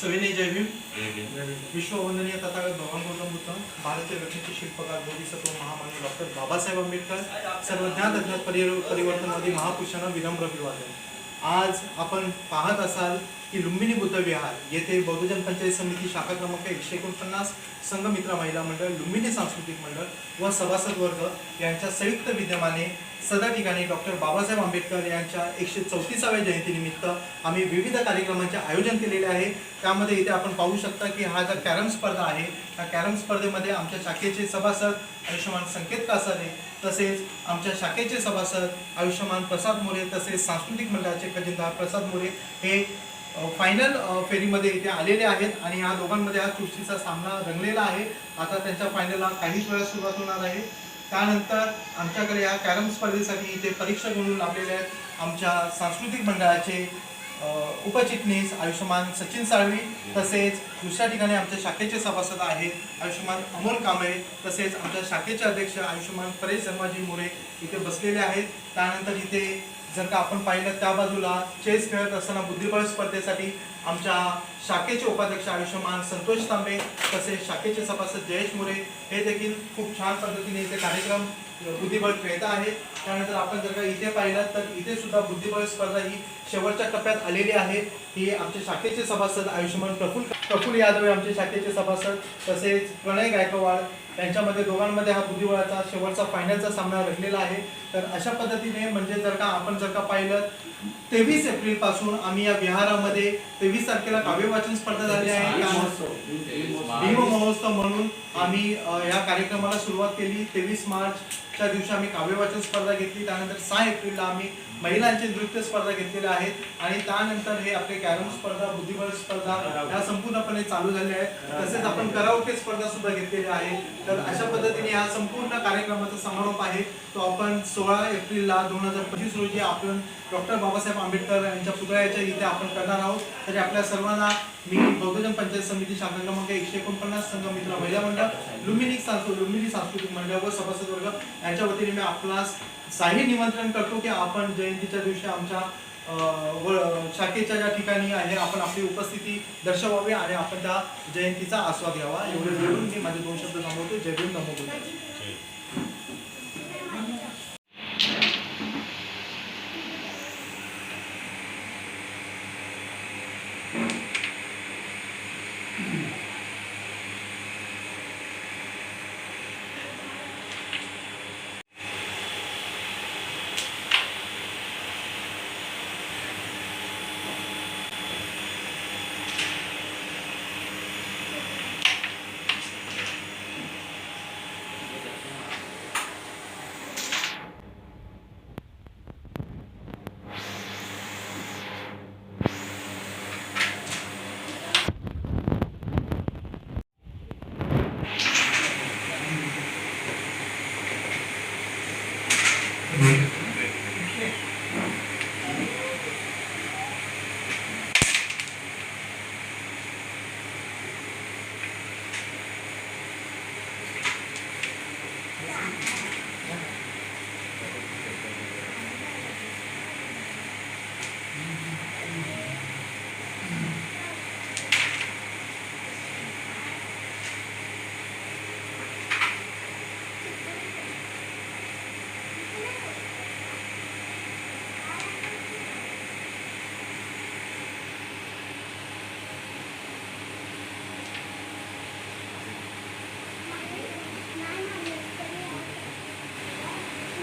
सविनय जय भीम. विश्ववंदनीय तथागत भगवान गौतम बुद्ध भारतीय घटनेचे शिल्पकार बोधिसत्व महामानव डॉक्टर बाबासाहेब आंबेडकर सर्वज्ञात अज्ञात परि- परिवर्तनवादी महापुरुषांना विनम्र अभिवादन. आज आपण पाहत असाल की लुंबिनी बुद्ध विहार येथे बौद्धजन पंचायत समिती शाखा क्रमांक एकशे एकोणपन्नास संघमित्र महिला मंडळ लुंबिनी सांस्कृतिक मंडळ व सभासद वर्ग यांच्या संयुक्त विद्यमाने सदा ठिकाणी डॉक्टर बाबासाहेब आंबेडकर यांच्या एकशे चौतीसाव्या जयंतीनिमित्त आम्ही विविध कार्यक्रमांचे आयोजन केलेले आहे. त्यामध्ये इथे आपण पाहू शकता की हा जो कॅरम स्पर्धा आहे त्या कॅरम स्पर्धेमध्ये आमच्या शाखेचे सभासद आयुष्यमान संकेत कासारे तसेच आमच्या शाखेचे सभासद आयुष्यमान प्रसाद मोरे तसेच सांस्कृतिक मंडळाचे खजिनदार प्रसाद मोरे हे फायनल फेरीमध्ये इथे आलेले आहेत आणि या दोघांमध्ये हा कुस्तीचा सामना रंगलेला आहे. आता त्यांच्या फायनलला काहीच वेळा सुरुवात होणार आहे. त्यानंतर आमच्याकडे या कॅरम स्पर्धेसाठी इथे परीक्षक म्हणून लाभलेले आहेत आमच्या सांस्कृतिक मंडळाचे उपचिटणीस आयुष्यमान सचिन साळवी तसेच दुसऱ्या ठिकाणी आमच्या शाखेचे सभासद आहेत आयुष्यमान अमोल कांबळे तसेच आमच्या शाखेचे अध्यक्ष आयुष्यमान परेश शर्माजी मोरे इथे बसलेले आहेत. त्यानंतर इथे जर का आपण पाहिलं त्या बाजूला चेस खेळत असताना बुद्धिबळ स्पर्धेसाठी आमच्या शाखेचे उपाध्यक्ष आयुष्यमान संतोष तांबे तसेच शाखेचे सभासद जयेश मोरे हे देखील खूप छान पद्धतीने इथे कार्यक्रम बुद्धिबळ खेळत आहेत. त्यानंतर आपण जर का इथे पाहिलं तर इथे सुद्धा बुद्धिबळ स्पर्धा ही शेवटच्या टप्प्यात आलेली आहे. ही आमच्या शाखेचे सभासद आयुष्यमान प्रफुल प्रफुल यादव हे आमचे शाखेचे सभासद तसेच प्रणय गायकवाड त्यांच्यामध्ये दोघांमध्ये हा बुद्धिबळाचा शेवटचा फायनलचा सामना रंगलेला आहे. तर अशा पद्धतीने म्हणजे जर का आपण जर का पाहिलं तेवीस एप्रिलपासून आम्ही या विहारामध्ये तेवीस तारखेला काव्य वाचन स्पर्धा झाली आहे. भीम महोत्सव. म्हणून आम्ही या कार्यक्रमाला सुरुवात केली. तेवीस त्या दिवशी आम्ही काव्यवाचन स्पर्धा घेतली त्यानंतर सहा एप्रिलला आम्ही महिलांची नृत्य स्पर्धा घेतलेल्या आहेत आणि त्यानंतर हे आपले कॅरम स्पर्धा बुद्धिबळ स्पर्धा ह्या संपूर्णपणे चालू झाल्या आहेत. तसेच आपण कराओके स्पर्धा सुद्धा घेतलेल्या आहेत तर अशा पद्धतीने हा संपूर्ण कार्यक्रमाचा समारोप आहे. तो आपण सोळा एप्रिलला दोन हजार पंचवीस रोजी आपण डॉक्टर बाबासाहेब आंबेडकर यांच्या पुतळ्याच्या इथे आपण करणार आहोत. तरी आपल्या सर्वांना मी बहुजन पंचायत समिती शाखा क्रमांक एकशे एकोणपन्नास संघ मित्र महिला मंडळ लुमिनिक सांस्कृतिक लुंबिनी सांस्कृतिक मंडळ व सभासद वर्ग यांच्या वतीने मी आपणास साही निमंत्रण करतो की आपण जयंतीच्या दिवशी आमच्या अं, व शाखेच्या ज्या ठिकाणी आहे आपण आपली उपस्थिती दर्शवावी आणि आपण त्या जयंतीचा आस्वाद घ्यावा. एवढे बोलून मी माझे दोन शब्द थांबवतो जय भीम नमो Mm-hmm.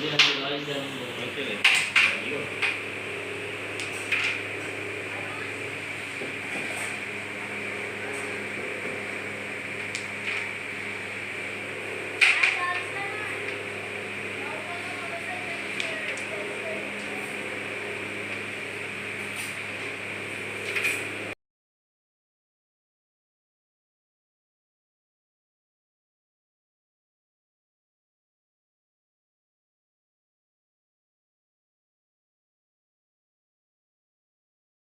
Yeah, I realize that I'm going to